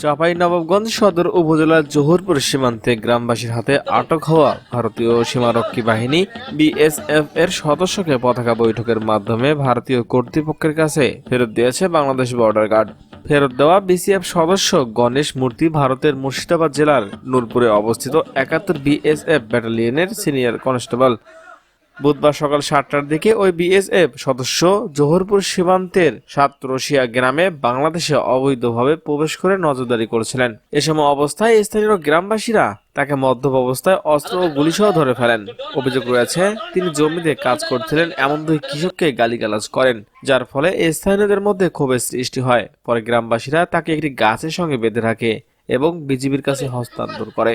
চাপাই নবাবগঞ্জ সদর উপজেলার জোহরপুর সীমান্তে গ্রামবাসীর হাতে আটক হওয়া ভারতীয় সীমারক্ষী বাহিনী বিএসএফ এর সদস্যকে পতাকা বৈঠকের মাধ্যমে ভারতীয় কর্তৃপক্ষের কাছে ফেরত দিয়েছে বাংলাদেশ বর্ডার গার্ড। ফেরত দেওয়া বিসিএফ সদস্য গণেশ মূর্তি ভারতের মুর্শিদাবাদ জেলার নূরপুরে অবস্থিত একাত্তর বিএসএফ ব্যাটালিয়নের সিনিয়র কনস্টেবল বুধবার সকাল সাতটার দিকে ওই বিএসএফ সদস্য জোহরপুর সীমান্তের সাতরশিয়া গ্রামে বাংলাদেশে অবৈধভাবে প্রবেশ করে নজরদারি করছিলেন। এ সময় অবস্থায় স্থানীয় গ্রামবাসীরা তাকে মদ্যপ অবস্থায় অস্ত্র ও গুলিসহ ধরে ফেলেন। অভিযোগ রয়েছে, তিনি জমিতে কাজ করছিলেন এমন দুই কৃষককে গালিগালাজ করেন, যার ফলে স্থানীয়দের মধ্যে ক্ষোভের সৃষ্টি হয়। পরে গ্রামবাসীরা তাকে একটি গাছের সঙ্গে বেঁধে রাখে এবং বিজিবির কাছে হস্তান্তর করে।